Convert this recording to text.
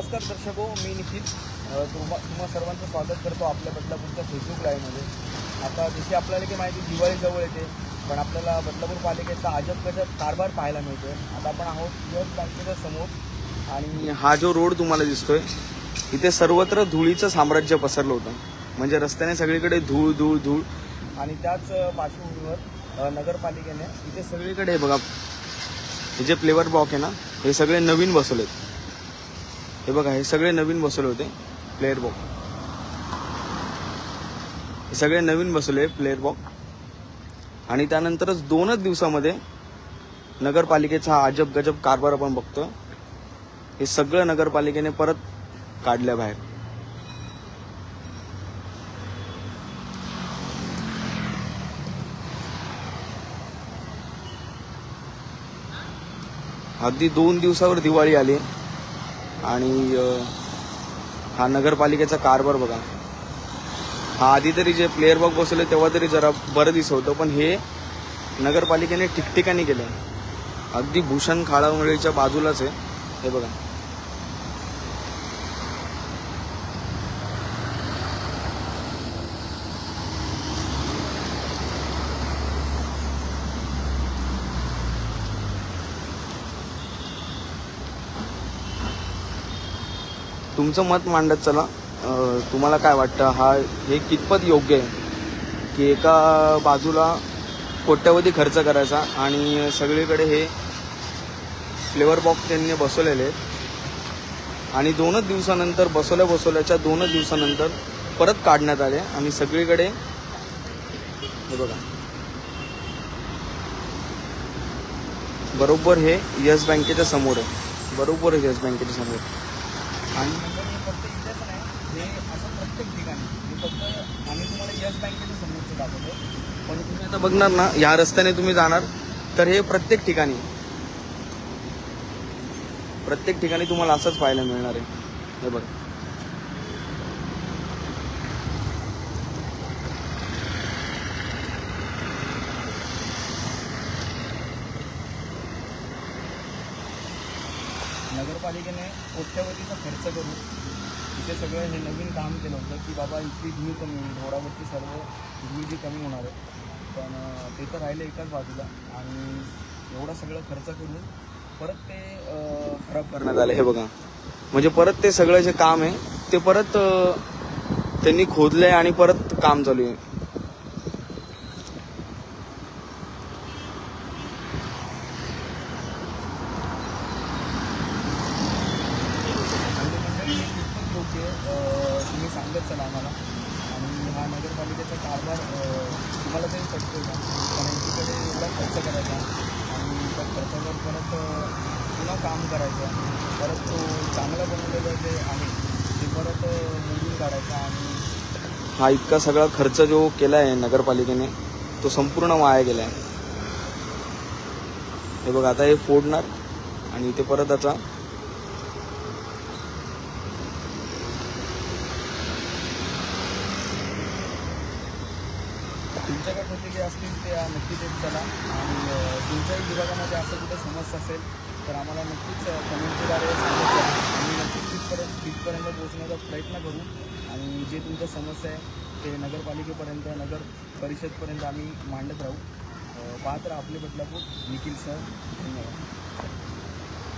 नमस्कार दर्शको मी निखिल. तुम्हा तुम्हा सर्वांचं स्वागत करतो आपल्या बदलापूरच्या फेसबुक लाईव्हमध्ये आता जशी आपल्याला की माहिती दिवाळी जवळ येते पण आपल्याला बदलापूर पालिकेचा अजब गजब कारभार पाहायला मिळतोय. आता आपण आहोत यस बँकेच्या समोर. आणि हा जो रोड तुम्हाला दिसतोय इथे सर्वत्र धुळीचं साम्राज्य पसरलं होतं. म्हणजे रस्त्याने सगळीकडे धूळ धूळ धूळ. आणि त्याच पार्श्वभूमीवर नगरपालिकेने इथे सगळीकडे बघा हे जे फ्लेवर बॉक आहे ना हे सगळे नवीन बसवलेत. हे बघा हे सगळे नवीन बसवले होते प्लेअर बॉक हे सगळे नवीन बसवले प्लेअर बॉक आणि त्यानंतरच दोनच दिवसामध्ये नगरपालिकेचा हा अजब गजब कारभार आपण बघतो हे सगळं नगरपालिकेने परत काढलं बाहेर. अगदी दोन दिवसावर दिवाळी आली. आणि हा नगरपालिकेचा कारभार बघा. हा आधी तरी जे प्लेअर बॉक बसवले तेव्हा तरी जरा बरं दिसत होतं पण हे नगरपालिकेने ठिकठिकाणी केलं अगदी भूषण खाळावळीच्या बाजूलाच आहे. हे बघा. तुमचं मत मांडत चला. तुम्हाला काय वाटतं? हा हे कितपत योग्य आहे? की एका बाजूला कोट्यवधी खर्च करायचा आणि सगळीकडे हे फ्लेवर बॉक्स त्यांनी बसवलेले आहेत. आणि दोनच दिवसानंतर बसवल्या बसवल्याच्या दोनच दिवसानंतर परत काढण्यात आले आणि सगळीकडे हे बघा. बरोबर हे येस बँकेच्या समोर आहे. बरोबर आहे येस बँकेच्या समोर आणि नंबर हे फक्त इथेच नाही हे असं प्रत्येक ठिकाणी हे फक्त आम्ही तुम्हाला यस बँकेच्या समोरचं दाखवतो. पण तुम्ही आता बघणार ना या रस्त्याने तुम्ही जाणार तर हे प्रत्येक ठिकाणी प्रत्येक ठिकाणी तुम्हाला असंच पाहायला मिळणार आहे. हे बघ. नगरपालिकेने कोट्यवधीचा खर्च करून इथे सगळं हे नवीन काम केलं होतं की बाबा इथली धूळ कमी होईल रोडावरची सर्व धूळ जी कमी होणार आहे. पण ते तर राहिलं एकाच बाजूला आणि एवढा सगळं खर्च करून परत ते खराब करण्यात आलं. हे बघा. म्हणजे परत ते सगळं जे काम आहे ते परत त्यांनी त्यांनी खोदलंय आणि परत काम चालू आहे आणि मंडळी हे कितपत योग्य आहे, अं, तुम्ही सांगत आम्हाला. आणि हा नगरपालिकेचा कारभार तुम्हाला तरी पटतो का? कारण तिकडे एवढा खर्च करायचा आणि त्या खर्चावर परत पुन्हा काम करायचं परत तो चांगला बनवलेलं जे आहे ते परत अं, मोडून काढायचा आणि हा इतका सगळा खर्च जो केला आहे नगरपालिकेने तो संपूर्ण वाया गेला आहे हे बघ आता हे फोडणार आणि इथे परत आता तुमच्याकडे प्रतिक्रिया असतील ते नक्की देत चला. आणि तुमच्याही विभागामध्ये असं कुठे समस्या असेल तर आम्हाला नक्कीच कमेंटद्वारे सांगायचं आम्ही नक्कीच तिथपर्यंत तिथपर्यंत पोहोचण्याचा प्रयत्न करू. आणि जे तुमच्या समस्या आहे ते नगरपालिकेपर्यंत नगर परिषदपर्यंत आम्ही मांडत राहू. पात्र पाहत राहा आपले बदलापूर. निखिल सर धन्यवाद.